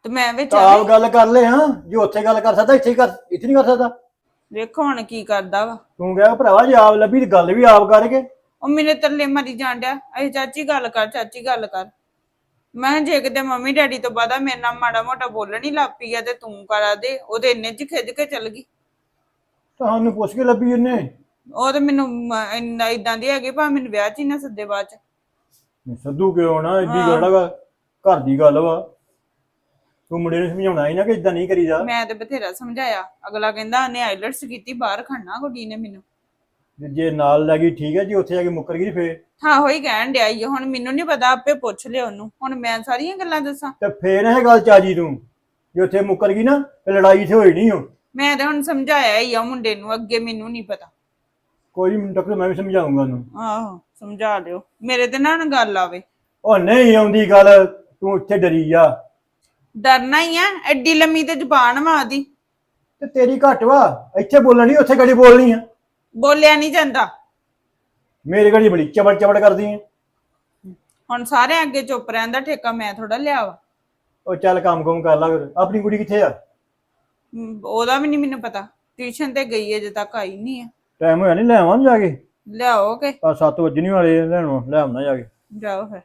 ਤੇ ਮੈਂ ਵਿੱਚ ਤਾਂ ਆਪ ਗੱਲ ਕਰ ਲੈ ਹਾਂ। ਜੇ ਉੱਥੇ ਗੱਲ ਕਰ ਸਕਦਾ ਇੱਥੇ ਕਰ ਇੱਥੇ ਨਹੀਂ ਕਰ ਸਕਦਾ। ਵੇਖੋ ਹੁਣ ਕੀ ਕਰਦਾ ਵਾ। ਤੂੰ ਕਿਹਾ ਭਰਾਵਾ ਜੇ ਆਪ ਲੱਭੀ ਤੇ ਗੱਲ ਵੀ ਆਪ ਕਰਕੇ। ਉਹ ਮੇਰੇ ਤਰਲੇ ਮਰੀ ਜਾਣ ਡਿਆ। ਅਏ ਚਾਚੀ ਗੱਲ ਕਰ ਚਾਚੀ ਗੱਲ ਕਰ। ਮੈਂ ਕਿਹਾ ਜੇ ਕਿਤੇ ਮੰਮੀ ਡੈਡੀ ਤੋਂ ਬਾਅਦ ਮੇਰੇ ਨਾਲ ਮਾੜਾ ਮੋਟਾ ਬੋਲਣ ਪਈ ਆ ਤੇ ਤੂੰ ਕਰਾ ਦੇ ਉਹਦੇ ਇੰਨੇ ਚ ਖਿੱਚ ਕੇ ਚੱਲ ਗਈ। ਤੁਹਾਨੂੰ ਪੁੱਛ ਕੇ ਲੱਭੀ ਉਹਨੇ? ਉਹ ਤੇ ਮੈਨੂੰ ਮ- ਇੰਨਾ ਇਦਾਂ ਦੀ ਹੈਗੀ ਭਾ ਮੈਨੂੰ ਵਿਆਹ ਚ ਹੀ ਨਾ ਸੱਦੇ ਬਾਅਦ ਚ। ਸੱਦੂ ਕਿਉਂ ਨਾ? ਹਾਂ। ਗੱਲ ਵਾ ਘਰ ਦੀ ਗੱਲ ਵਾ। ਤੂੰ ਮੁੰਡੇ ਨੂੰ ਸਮਝਾਉਣਾ ਹੀ ਨਾ ਕਿ ਇਦਾਂ ਨਹੀਂ ਕਰੀਦਾ। ਮੈਂ ਤੇ ਬਥੇਰਾ ਸਮਝਾਇਆ। ਅਗਲਾ ਕਹਿੰਦਾ ਉਹਨੇ ਆਈਲਟਸ ਕੀਤੀ ਬਾਹਰ ਖੜਨਾ ਕੁੜੀ ਨੇ ਮੈਨੂੰ। ਜੇ ਨਾਲ ਲੈ ਗਈ ਠੀਕ ਹੈ ਜੀ ਉੱਥੇ ਜਾ ਕੇ ਮੁੱਕਰ ਗਈ ਫੇਰ। ਹਾਂ ਹੋਈ ਕਹਿਣ ਡਿਆ ਈ ਹੁਣ ਮੈਨੂੰ ਨਹੀਂ ਪਤਾ ਆਪੇ ਪੁੱਛ ਲਿਆ ਉਹਨੂੰ। ਹੁਣ ਮੈਂ ਸਾਰੀਆਂ ਗੱਲਾਂ ਦੱਸਾਂ। ਤੇ ਫੇਰ ਇਹ ਗੱਲ ਚਾਜੀ ਤੂੰ ਜੇ ਉੱਥੇ ਮੁੱਕਰ ਗਈ ਨਾ ਤੇ ਲੜਾਈ ਇੱਥੇ ਹੋਈ ਨਹੀਂ ਹੋ ਮੈਂ ਤੇ ਹੁਣ ਸਮਝਾਇਆ ਹੀ ਆ ਮੁੰਡੇ ਨੂੰ ਅੱਗੇ ਮੈਨੂੰ ਨਹੀਂ ਪਤਾ। ਕੋਈ ਨਹੀਂ ਤੱਕ ਮੈਂ ਵੀ ਸਮਝਾਉਂਗਾ ਉਹਨੂੰ। ਆਹੋ ਸਮਝਾ ਲਿਓ ਮੇਰੇ ਤੇ ਨਾ ਨਾ ਗੱਲ ਆਵੇ। ਉਹ ਨਹੀਂ ਆਉਂਦੀ ਗੱਲ ਤੂੰ ਉੱਥੇ ਡਰੀ ਜਾ। ਡਰਨਾ ਹੀ ਆ ਐਡੀ ਲੰਮੀ ਤੇ ਜ਼ੁਬਾਨ ਵਾ ਉਹਦੀ। ਤੇ ਤੇਰੀ ਘੱਟ ਵਾ ਇੱਥੇ ਬੋਲਣੀ ਉੱਥੇ ਗੜੀ ਬੋਲਣੀ ਆ। ਬੋਲਿਆ ਨਹੀਂ ਜਾਂਦਾ। ਮੇਰੇ ਗੜੀ ਬੜੀ ਚਬੜ ਚਬੜ ਕਰਦੀ ਆ। ਹੁਣ ਸਾਰੇ ਅੱਗੇ ਚੁੱਪ ਰਹਿਣ ਦਾ ਠੇਕਾ ਮੈਂ ਥੋੜਾ ਲਿਆ ਵਾ। ਉਹ ਚੱਲ ਕੰਮ ਕੰਮ ਕਰ ਲਾ ਫਿਰ ਆਪਣੀ ਕੁੜੀ ਕਿੱਥੇ ਆ? ਹਮ, ਉਹਦਾ ਵੀ ਨਹੀਂ ਮੈਨੂੰ ਪਤਾ ਟਿਊਸ਼ਨ ਤੇ ਗਈ ਅਜੇ ਤੱਕ ਆਈ ਨਹੀਂ ਆ। ਟਾਈਮ ਹੋਇਆ ਨਹੀਂ ਲੈ ਆਵਾਂ ਜਾ ਕੇ? ਲਿਆਓ ਕੇ। ਆ 7 ਵਜੇ ਵਾਲੇ ਆ, ਲੈਣ ਲੈ ਆਉਣਾ ਜਾ ਕੇ। ਜਾਓ ਫਿਰ।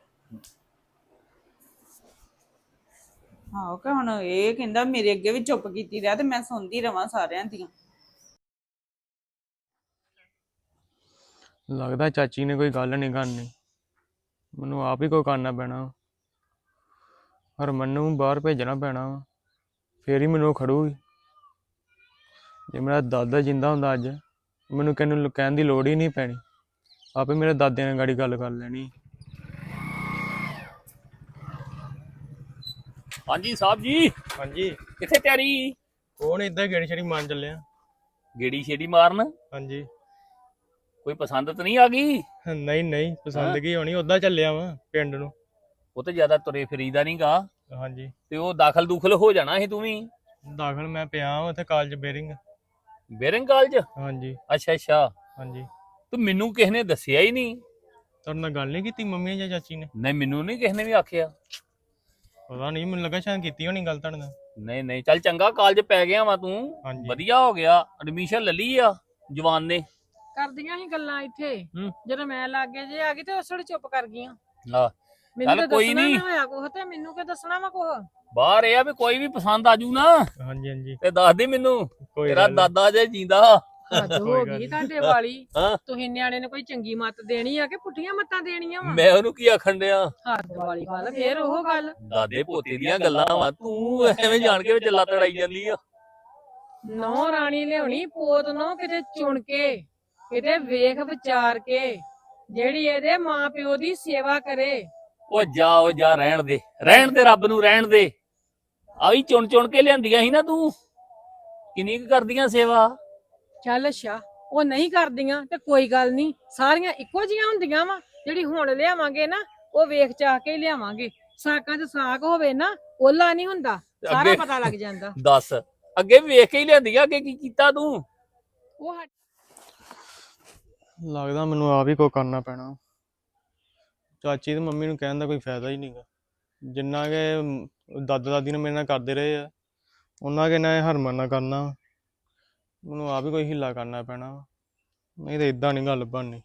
ਆਹੋ ਕਿ ਹੁਣ ਇਹ ਕਹਿੰਦਾ ਮੇਰੇ ਅੱਗੇ ਵੀ ਚੁੱਪ ਕੀਤੀ ਰਿਹਾ ਤੇ ਮੈਂ ਸੁਣਦੀ ਰਵਾਂ ਸਾਰਿਆਂ ਦੀਆਂ। ਲੱਗਦਾ ਚਾਚੀ ਨੇ ਕੋਈ ਗੱਲ ਨਹੀਂ ਕਰਨੀ। ਮੈਨੂੰ ਆਪ ਹੀ ਕੋਈ ਕਰਨਾ ਪੈਣਾ। ਹਰਮਨ ਨੂੰ ਬਾਹਰ ਭੇਜਣਾ ਪੈਣਾ। ਵਾ। ਫੇਰ ਹੀ ਮੈਨੂੰ ਖੜੂਗੀ। ਜੇ ਮੇਰਾ ਦਾਦਾ ਜਿੰਦਾ ਹੁੰਦਾ ਅੱਜ, ਮੈਨੂੰ ਕਿਹਨੂੰ ਕਹਿਣ ਦੀ ਲੋੜ ਹੀ ਨਹੀਂ ਪੈਣੀ। ਆਪੇ ਮੇਰੇ ਦਾਦੇ ਨਾਲ ਗਾੜੀ ਗੱਲ ਕਰ ਲੈਣੀ। ਹਾਂਜੀ ਸਾਹਿਬ ਜੀ। ਹਾਂਜੀ। ਕਿੱਥੇ ਤਿਆਰੀ? ਕੋਣ ਇਦਾਂ ਗੇੜੀ ਛੜੀ ਮੰਨ ਚੱਲਿਆ ਗੇੜੀ ਛੇੜੀ ਮਾਰਨ? ਹਾਂਜੀ। ਕੋਈ ਪਸੰਦ ਤਾਂ ਨਹੀਂ ਆ ਗਈ? ਨਹੀਂ ਨਹੀਂ? ਪਸੰਦ ਕੀ ਹੋਣੀ? ਉਦਾਂ ਚੱਲਿਆ ਵਾਂ ਪਿੰਡ ਨੂੰ। ਉਹ ਤੇ ਜ਼ਿਆਦਾ ਤੁਰੇ ਫਰੀਦਾ ਨਹੀਂਗਾ ਹਾਂਜੀ। ਤੇ ਉਹ ਦਾਖਲ ਦੂਖਲ ਹੋ ਜਾਣਾ ਸੀ ਤੂੰ ਵੀ? ਦਾਖਲ ਮੈਂ ਪਿਆ ਉੱਥੇ ਕਾਲਜ ਬੇਰਿੰਗ ਬੇਰਿੰਗ ਕਾਲਜ ਹਾਂਜੀ। ਅੱਛਾ ਅੱਛਾ। ਹਾਂਜੀ। ਤੂੰ ਮੈਨੂੰ ਕਿਸ ਨੇ ਦੱਸਿਆ ਹੀ ਨਹੀਂ। ਤੁਹਾਡੇ ਨਾਲ ਗੱਲ ਨਹੀਂ ਕੀਤੀ ਮੰਮੀ ਜਾਂ ਚਾਚੀ ਨੇ? ਨਹੀਂ ਮੈਨੂੰ ਨਹੀਂ ਕਿਸ ਨੇ ਵੀ ਆਖਿਆ। ਪਤਾ ਨਹੀਂ ਮੈਨੂੰ ਲੱਗਾ ਸ਼ਾਇਦ ਕੀਤੀ ਹੋਣੀ ਗੱਲ ਤੁਹਾਡੇ ਨਾਲ। ਨਹੀਂ ਨਹੀਂ ਚੱਲ ਚੰਗਾ ਕਾਲਜ ਪੈ ਗਿਆ ਵਾ ਤੂੰ। ਹਾਂਜੀ। ਵਧੀਆ ਹੋ ਗਿਆ ਐਡਮਿਸ਼ਨ ਲੈ ਲਈ ਆ ਜਵਾਨ ਨੇ। ਕਰਦੀਆਂ ਸੀ ਗੱਲਾਂ ਇੱਥੇ। ਹੂੰ। ਜਦੋਂ ਮੈਂ ਲਾਗੇ ਜੇ ਆ ਗਈ ਤੇ ਉਸ ਵੇਲੇ ਚੁੱਪ ਕਰ ਗਈਆਂ। ਆ ਮੈਨੂੰ ਚੱਲ ਤਾਂ ਕੋਈ ਦੱਸਣਾ ਨੀ। ਨਾ ਹੋਇਆ ਕੁਛ ਤੇ ਮੈਨੂੰ ਕੀ ਦੱਸਣਾ ਵਾ ਕੁਛ? ਬਾਹਰ ਇਹ ਆ ਵੀ ਕੋਈ ਵੀ ਪਸੰਦ ਆਜੂ ਨਾ। ਹਾਂਜੀ ਹਾਂਜੀ। ਤੇ ਦੱਸ ਦੇ ਮੈਨੂੰ ਕੋਈ ਤੇਰਾ ਗੱਲ ਨੀ। ਦਾਦਾ ਜੇ ਜਿੰਦਾ। ਹੱਦ ਕੋਈ ਹੋ ਗੱਲ ਗਈ ਨੀ। ਤੁਹਾਡੇ ਵਾਲੀ। ਹਾਂ। ਤੁਸੀਂ ਨਿਆਣੇ ਨੂੰ ਕੋਈ ਚੰਗੀ ਮੱਤ ਦੇਣੀ ਆ ਕਿ ਪੁੱਠੀਆਂ ਮੱਤਾਂ ਦੇਣੀਆਂ ਵਾ? ਮੈਂ ਉਹਨੂੰ ਕੀ ਆਖਣ ਡਿਆ? ਹੱਦ ਵਾਲੀ ਗੱਲ ਫੇਰ ਉਹ ਗੱਲ। ਦਾਦੇ ਪੋਤੇ ਦੀਆਂ ਗੱਲਾਂ ਵਾ ਤੂੰ ਐਵੇਂ ਜਾਣ ਕੇ ਵਿੱਚ ਲੱਤ ਅੜਾਈ ਜਾਂਦੀ ਆ। ਨੌ ਰਾਣੀ ਲਿਆਉਣੀ ਪੋਤ ਨੌ ਕਿਤੇ ਚੁਣ ਕੇ ਕਿਤੇ ਵੇਖ ਵਿਚਾਰ ਕੇ ਜਿਹੜੀ ਇਹਦੇ ਮਾਂ ਪਿਓ ਦੀ ਸੇਵਾ ਕਰੇ। ਉਹ ਜਾ ਉਹ ਜਾ ਰਹਿਣ ਦੇ। ਰਹਿਣ ਦੇ ਰੱਬ ਨੂੰ ਰਹਿਣ ਦੇ। ਆਈ ਚੁਣ ਚੁਣ ਕੇ ਲਿਆਂਦੀਆਂ ਸੀ ਨਾ ਤੂੰ। ਕਿੰਨੀ ਕੁ ਕਰਦੀਆਂ ਸੇਵਾ? ਚੱਲ ਅੱਛਾ ਉਹ ਨਹੀਂ ਕਰਦੀਆਂ ਤੇ ਕੋਈ ਗੱਲ ਨਹੀਂ ਸਾਰੀਆਂ ਇੱਕੋ ਜੀਆਂ ਹੁੰਦੀਆਂ ਵਾ ਜਿਹੜੀ ਹੁਣ ਲਿਆਵਾਂਗੇ ਨਾ ਉਹ ਵੇਖ ਚਾਹ ਕੇ ਹੀ ਲਿਆਵਾਂਗੇ। ਸਾਕਾਂ 'ਚ ਸਾਗ ਹੋਵੇ ਨਾ ਓਲਾ ਨਹੀਂ ਹੁੰਦਾ ਸਾਰਾ ਪਤਾ ਲੱਗ ਜਾਂਦਾ। [laughs] ਦੱਸ ਅੱਗੇ ਵੀ ਵੇਖ ਕੇ ਹੀ ਲਿਆਂਦੀਆਂ ਅੱਗੇ ਕੀ ਕੀਤਾ ਤੂੰ? ਉਹ ਹਟ- ਲੱਗਦਾ ਮੈਨੂੰ ਆਪ ਹੀ ਕੋਈ ਕਰਨਾ ਪੈਣਾ। ਚਾਚੀ ਤੇ ਮੰਮੀ ਨੂੰ ਕਹਿਣ ਦਾ ਕੋਈ ਫਾਇਦਾ ਹੀ ਨਹੀਂਗਾ ਜਿੰਨਾ ਕਿ ਦਾਦਾ ਦਾਦੀ ਨੇ ਮੇਰੇ ਨਾਲ ਕਰਦੇ ਰਹੇ ਆ ਉਹਨਾਂ ਕਿ ਨਾ ਹਰਮਨ ਨਾਲ ਕਰਨਾ। ਮੈਨੂੰ ਆਪ ਹੀ ਕੋਈ ਹਿੱਲਾ ਕਰਨਾ ਪੈਣਾ ਵਾ। ਨਹੀਂ ਤਾਂ ਇਦਾਂ ਨਹੀਂ ਗੱਲ ਬਣਨੀ